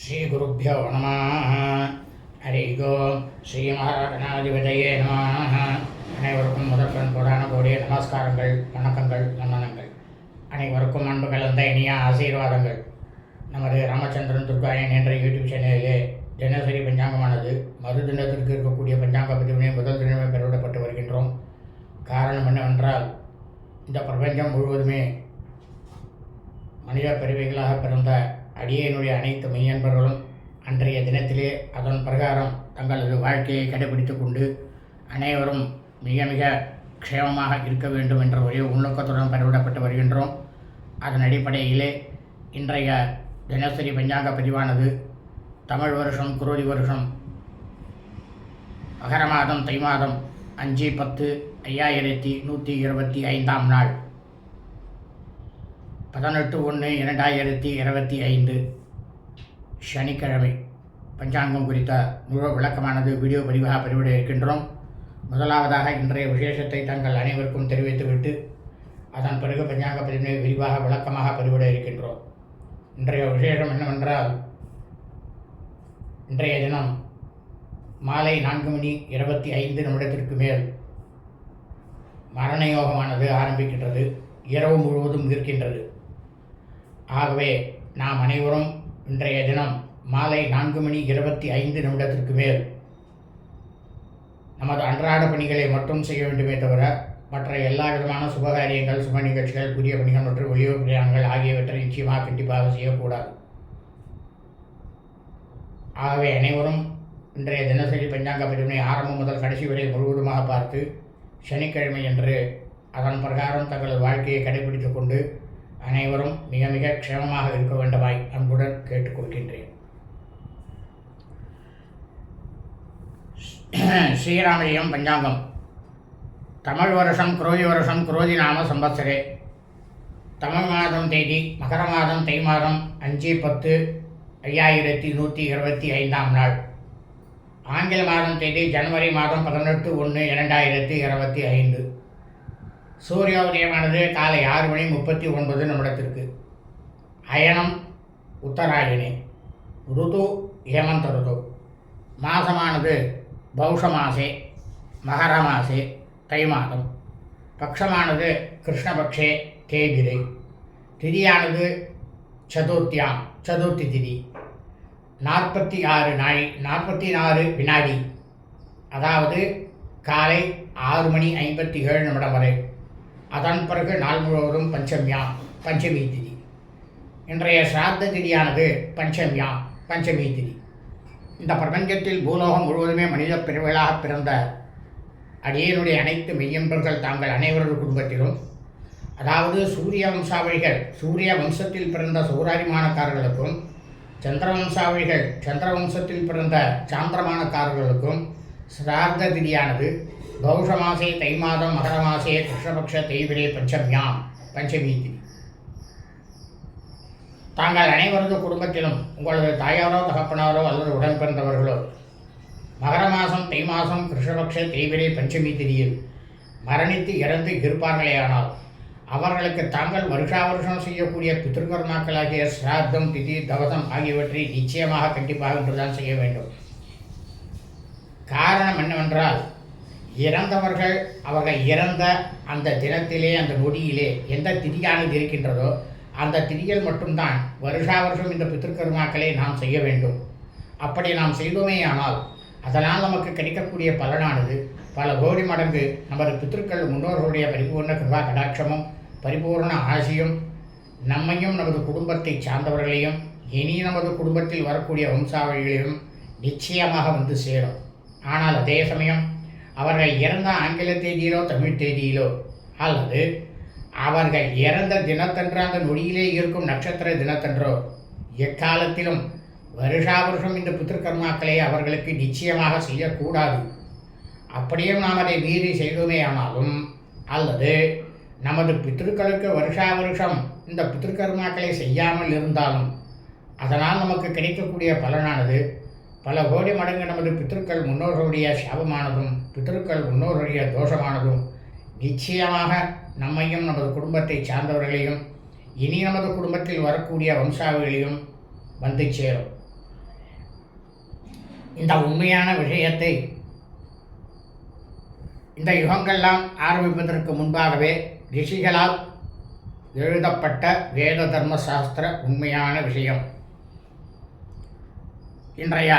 ஸ்ரீகுருப்போ நம. ஹரி கோ. ஸ்ரீ மகாகணாதிபதியே நம. அனைவருக்கும் முதற்கண் கோடான கோடிய நமஸ்காரங்கள் வணக்கங்கள் வண்ணனங்கள் அனைவருக்கும் அன்பு கலந்த இனிய ஆசீர்வாதங்கள். நமது ராமச்சந்திரன் துர்காயன் என்ற யூடியூப் சேனலிலே தினசரி பஞ்சாங்கமானது மறு தினத்திற்கு இருக்கக்கூடிய பஞ்சாங்க பதிவினை முதல் தினமே பெருவிடப்பட்டு வருகின்றோம். காரணம் என்னவென்றால் இந்த பிரபஞ்சம் முழுவதுமே மனித பிறவிகளாக பிறந்த அடியனுடைய அனைத்து மெய்யன்பர்களும் அன்றைய தினத்திலே அதன் பிரகாரம் தங்களது வாழ்க்கையை கடைபிடித்து கொண்டு அனைவரும் மிக மிக க்ஷேமமாக இருக்க வேண்டும் என்ற ஒரே உள்நோக்கத்துடன் பெறவிடப்பட்டு வருகின்றோம். அதன் அடிப்படையிலே இன்றைய தினசரி பஞ்சாங்க பதிவானது தமிழ் வருஷம் குரோதி வருஷம் மகர மாதம் தை மாதம் அஞ்சு பத்து ஐயாயிரத்தி நூற்றி இருபத்தி ஐந்தாம் நாள். பதினெட்டு ஒன்று இரண்டாயிரத்தி இருபத்தி ஐந்து சனிக்கிழமை. பஞ்சாங்கம் குறித்த முழு விளக்கமானது வீடியோ பதிவாக பதிவிட இருக்கின்றோம். முதலாவதாக இன்றைய விசேஷத்தை தங்கள் அனைவருக்கும் தெரிவித்துவிட்டு அதன் பிறகு பஞ்சாங்க பதிவினை விரிவாக விளக்கமாக பதிவிட இருக்கின்றோம். இன்றைய விசேஷம் என்னவென்றால் இன்றைய தினம் மாலை நான்கு மணி இருபத்தி ஐந்து நிமிடத்திற்கு மேல் மரண யோகமானது ஆரம்பிக்கின்றது. இரவு முழுவதும் இருக்கின்றது. ஆகவே நாம் அனைவரும் இன்றைய தினம் மாலை நான்கு மணி இருபத்தி ஐந்து நிமிடத்திற்கு மேல் நமது அன்றாட பணிகளை மட்டும் செய்ய வேண்டுமே தவிர மற்ற எல்லா விதமான சுபகாரியங்கள் சுப நிகழ்ச்சிகள் புதிய பணிகள் மற்றும் வெளியூர் பிரயாணங்கள் ஆகியவற்றை நிச்சயமாக கண்டிப்பாக செய்யக்கூடாது. ஆகவே அனைவரும் இன்றைய தினசரி பஞ்சாங்க பிரிவினை ஆரம்பம் முதல் கடைசி வரை முழுவதுமாக பார்த்து சனிக்கிழமை என்று அதன் பிரகாரம் தங்களது வாழ்க்கையை கடைபிடித்துக் கொண்டு அனைவரும் மிக மிக க்ஷேமமாக இருக்க வேண்டுமாய் அன்புடன் கேட்டுக்கொள்கின்றேன். ஸ்ரீராமஜெயம் பஞ்சாங்கம். தமிழ் வருஷம் குரோதி வருஷம் குரோதி நாம சம்பத்சரே தமிழ் மாதம் தேதி மகர மாதம் தை மாதம் அஞ்சு பத்து ஐயாயிரத்தி நூற்றி இருபத்தி ஐந்தாம் நாள். ஆங்கில மாதம் தேதி ஜனவரி மாதம் பதினெட்டு ஒன்று இரண்டாயிரத்தி இருபத்தி ஐந்து. சூரிய உதயமானது காலை ஆறு மணி முப்பத்தி ஒன்பது நிமிடத்திற்கு. அயனம் உத்தராயணி ருது ஹேமந்த ருது. மாதமானது பௌஷ மாசே மகர மாசே தை மாதம். பக்ஷமானது கிருஷ்ணபக்ஷே தேபிரை திதியானது சதுர்த்தியாம் சதுர்த்தி திதி. நாற்பத்தி ஆறு நாழி நாற்பத்தி நாலு வினாடி. அதாவது காலை ஆறு மணி ஐம்பத்தி ஏழு நிமிடம் வரை. அதன் பிறகு நாள் முழுவதும் பஞ்சமியா பஞ்சமி திதி இன்றைய சிராத்த திதியானது பஞ்சமியா பஞ்சமி திதி இந்த பிரபஞ்சத்தில் பூலோகம் முழுவதுமே மனித பிரிவுகளாக பிறந்த அடியனுடைய அனைத்து மெய்யன்பர்கள் தாங்கள் அனைவரது குடும்பத்திலும் அதாவது சூரிய வம்சாவளிகள் சூரிய வம்சத்தில் பிறந்த சௌராரிமானக்காரர்களுக்கும் சந்திர வம்சாவளிகள் சந்திர வம்சத்தில் பிறந்த சாந்திரமானக்காரர்களுக்கும் சிரார்த்த திதியானது பௌஷ மாசே தை மாதம் மகர மாசே கிருஷ்ணபக்ஷ தெய்விரே பஞ்சமியாம் பஞ்சமி திதி. தாங்கள் அனைவரது குடும்பத்திலும் உங்களது தாயாரோ தகப்பனாரோ அல்லது உடன் பிறந்தவர்களோ மகர மாதம் தை மாதம் கிருஷ்ணபக்ஷ தெய்விரே பஞ்சமி திதியில் மரணித்து இறந்து இருப்பார்களேயானால் அவர்களுக்கு தாங்கள் வருஷா வருஷம் செய்யக்கூடிய பித்திருக்கர்மாக்களாகிய சிராத்தம் திதி தவசம் ஆகியவற்றை நிச்சயமாக கண்டிப்பாக என்றுதான் செய்ய வேண்டும். காரணம் என்னவென்றால் இறந்தவர்கள் அவர்கள் இறந்த அந்த தினத்திலே அந்த நொடியிலே எந்த திதியானது இருக்கின்றதோ அந்த திதியில் மட்டும்தான் வருஷா வருஷம் இந்த பித்திருக்கருமாக்களை நாம் செய்ய வேண்டும். அப்படி நாம் செய்தோமேயானால் அதனால் நமக்கு கிடைக்கக்கூடிய பலனானது பல கோடி மடங்கு நமது பித்திருக்கள் முன்னோர்களுடைய பரிபூர்ண கிருபா கடாட்சமும் பரிபூர்ண ஆசியும் நம்மையும் நமது குடும்பத்தை சார்ந்தவர்களையும் இனி நமது குடும்பத்தில் வரக்கூடிய வம்சாவளிகளையும் நிச்சயமாக வந்து சேரும். ஆனால் அதே சமயம் அவர்கள் இறந்த ஆங்கில தேதியிலோ தமிழ் தேதியிலோ அல்லது அவர்கள் இறந்த தினத்தன்று அந்த நொடியிலே இருக்கும் நட்சத்திர தினத்தன்றோ எக்காலத்திலும் வருஷா வருஷம் இந்த புத்திருக்கர்மாக்களை அவர்களுக்கு நிச்சயமாக செய்யக்கூடாது. அப்படியே நாம் அதை மீறி செய்தோமே ஆனாலும் அல்லது நமது பித்திருக்களுக்கு வருஷா வருஷம் இந்த பித்திருக்கர்மாக்களை செய்யாமல் இருந்தாலும் அதனால் நமக்கு கிடைக்கக்கூடிய பலனானது பல கோடி மடங்கு நமது பித்திருக்கள் முன்னோர்களுடைய சாபமானதும் பித்திருக்கள் முன்னோர்களுடைய தோஷமானதும் நிச்சயமாக நம்மையும் நமது குடும்பத்தை சார்ந்தவர்களையும் இனி நமது குடும்பத்தில் வரக்கூடிய வம்சாவிகளையும் வந்து சேரும். இந்த உண்மையான விஷயத்தை இந்த யுகங்கள்லாம் ஆரம்பிப்பதற்கு முன்பாகவே ரிஷிகளால் எழுதப்பட்ட வேத தர்ம சாஸ்திர உண்மையான விஷயம். இன்றைய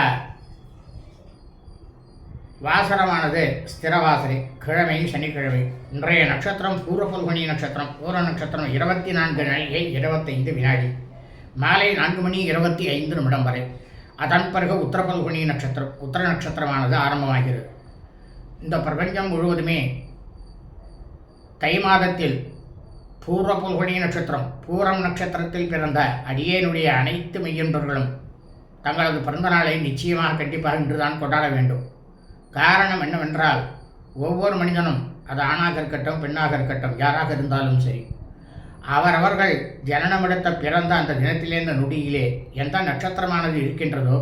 வாசனமானது ஸ்திரவாசனை கிழமை சனிக்கிழமை. இன்றைய நட்சத்திரம் பூர்வபல்குனி நட்சத்திரம் பூர நட்சத்திரம் இருபத்தி நான்கு நாழிகை இருபத்தைந்து வினாடி. மாலை நான்கு மணி இருபத்தி ஐந்து நிமிடம் வரை. அதன் பிறகு உத்தரபல்குனி நட்சத்திரம் உத்தர நட்சத்திரமானது ஆரம்பமாகிறது. இந்த பிரபஞ்சம் முழுவதுமே தை மாதத்தில் பூர்வ பல்குனி நட்சத்திரம் பூரம் நட்சத்திரத்தில் பிறந்த அடியேனுடைய அனைத்து மெய்யன்பர்களும் தங்களது பிறந்த நாளை நிச்சயமாக கண்டிப்பாக இன்றுதான் கொண்டாட வேண்டும். காரணம் என்னவென்றால் ஒவ்வொரு மனிதனும் அது ஆணாக இருக்கட்டும் பெண்ணாக இருக்கட்டும் யாராக இருந்தாலும் சரி அவரவர்கள் ஜனனமெடுத்த பிறந்த அந்த தினத்திலே இந்த நொடியிலே எந்த நட்சத்திரமானது இருக்கின்றதோ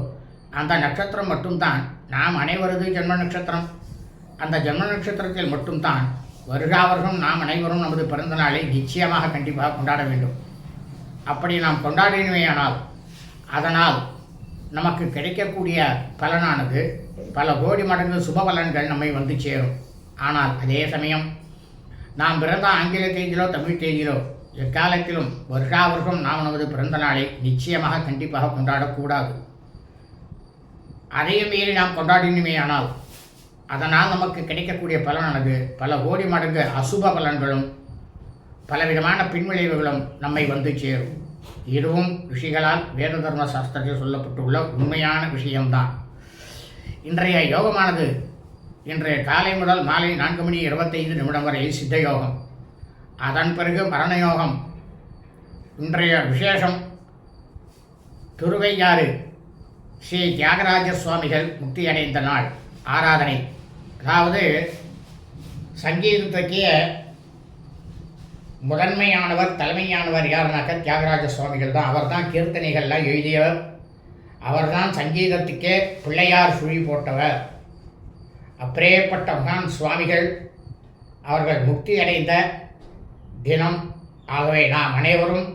அந்த நட்சத்திரம் மட்டும்தான் நாம் அனைவரது ஜென்ம நட்சத்திரம். அந்த ஜென்ம நட்சத்திரத்தில் மட்டும்தான் வருகாவர்களும் நாம் அனைவரும் நமது பிறந்த நாளை நிச்சயமாக கண்டிப்பாக கொண்டாட வேண்டும். அப்படி நாம் கொண்டாடினவையானால் அதனால் நமக்கு கிடைக்கக்கூடிய பலனானது பல கோடி மடங்கு சுப பலன்கள் நம்மை வந்து சேரும். ஆனால் அதே சமயம் நாம் பிறந்த ஆங்கில தேதியிலோ தமிழ் தேதியிலோ எக்காலத்திலும் வருஷா வருஷம் நாம் நமது பிறந்த நாளை நிச்சயமாக கண்டிப்பாக கொண்டாடக்கூடாது. அதையும் மீறி நாம் கொண்டாடினுமே ஆனால் அதனால் நமக்கு கிடைக்கக்கூடிய பலனானது பல கோடி மடங்கு அசுப பலன்களும் பலவிதமான பின்விளைவுகளும் நம்மை வந்து சேரும். இதுவும் ரிஷிகளால் வேத தர்ம சாஸ்திரத்தில் சொல்லப்பட்டுள்ள உண்மையான விஷயம்தான். இன்றைய யோகமானது இன்றைய காலை முதல் மாலை நான்கு மணி இருபத்தைந்து நிமிடம் வரை சித்த யோகம். அதன் பிறகு மரண யோகம். இன்றைய விசேஷம் திருவையாறு ஸ்ரீ தியாகராஜ சுவாமிகள் முக்தியடைந்த நாள் ஆராதனை. அதாவது சங்கீதத்துக்கே முதன்மையானவர் தலைமையானவர் யாருனாக்க தியாகராஜ சுவாமிகள் தான். அவர் தான் கீர்த்தனைகள்லாம் எழுதியவர். அவர் தான் சங்கீதத்துக்கே பிள்ளையார் சுழி போட்டவர். அப்பேற்பட்ட மகான் சுவாமிகள் அவர்கள் முக்தி அடைந்த தினம். ஆகவே நாம் அனைவரும்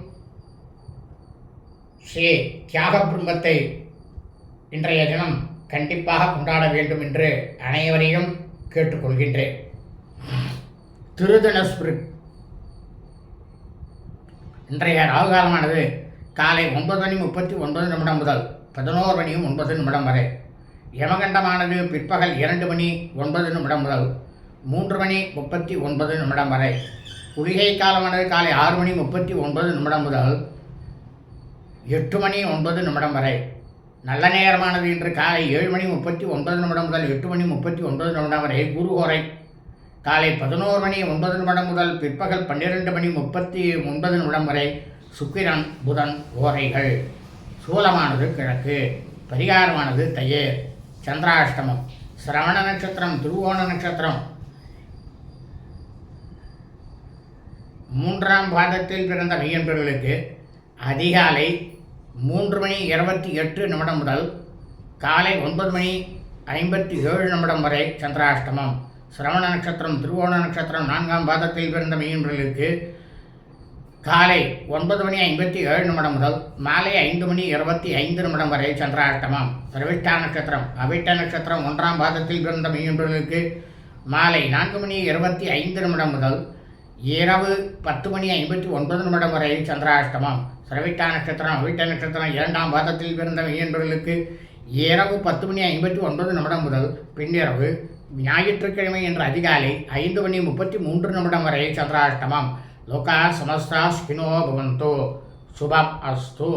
ஸ்ரீ தியாக பிரம்மத்தை இன்றைய தினம் கண்டிப்பாக கொண்டாட வேண்டும் என்று அனைவரையும் கேட்டுக்கொள்கின்றேன். திருதனஸ்பிரிட் இன்றைய ராகுகாலமானது காலை ஒன்பது மணி முப்பத்தி ஒன்பது நிமிடம் முதல் பதினோரு மணியும் ஒன்பது நிமிடம் வரை. யமகண்டமானது பிற்பகல் இரண்டு மணி ஒன்பது நிமிடம் முதல் மூன்று மணி முப்பத்தி ஒன்பது நிமிடம் வரை. குளிகை காலமானது காலை ஆறு மணி முப்பத்தி ஒன்பது நிமிடம் முதல் எட்டு மணி ஒன்பது நிமிடம் வரை. நல்ல நேரமானது இன்று காலை ஏழு மணி முப்பத்தி ஒன்பது நிமிடம் முதல் எட்டு மணி முப்பத்தி ஒன்பது நிமிடம் வரை. குருகோரை காலை பதினோரு மணி ஒன்பது நிமிடம் முதல் பிற்பகல் பன்னிரெண்டு மணி முப்பத்தி ஒன்பது நிமிடம் வரை சுக்கிரன் புதன் ஓரைகள். சூலமானது கிழக்கு பரிகாரமானது தயிர் சந்திராஷ்டமம் சிரவண நட்சத்திரம் திருவோண நட்சத்திரம். மூன்றாம் பாதத்தில் பிறந்த மையன்பர்களுக்கு அதிகாலை மூன்று மணி இருபத்தி எட்டு நிமிடம் முதல் காலை ஒன்பது மணி ஐம்பத்தி ஏழு நிமிடம் வரை சந்திராஷ்டமம். சிரவண நட்சத்திரம் திருவோண நட்சத்திரம் நான்காம் பாதத்தில் பிறந்த மீன்களுக்கு காலை ஒன்பது மணி ஐம்பத்தி ஏழு நிமிடம் முதல் மாலை ஐந்து மணி இருபத்தி ஐந்து நிமிடம் வரை சந்திராஷ்டமம் பிரவிஷ்டா நட்சத்திரம் அவிட்ட நட்சத்திரம் ஒன்றாம் பாதத்தில் பிறந்த மீன்களுக்கு மாலை நான்கு மணி இருபத்தி ஐந்து நிமிடம் முதல் இரவு பத்து மணி ஐம்பத்தி ஒன்பது நிமிடம் வரை சந்திராஷ்டமம் சிரவிட்டா நட்சத்திரம் அவிட்ட நட்சத்திரம் இரண்டாம் பாதத்தில் பிறந்த மெய்யன்பர்களுக்கு இரவு பத்து மணி ஐம்பத்தி ஒன்பது நிமிடம் முதல் பின்னிரவு ஞாயிற்றுக்கிழமை என்ற அதிகாலை ஐந்து மணி முப்பத்தி மூன்று நிமிடம் வரை சந்திராஷ்டமம். லோகா சமஸ்தா ஸ்கினோ பவந்தோ. சுபம் அஸ்து.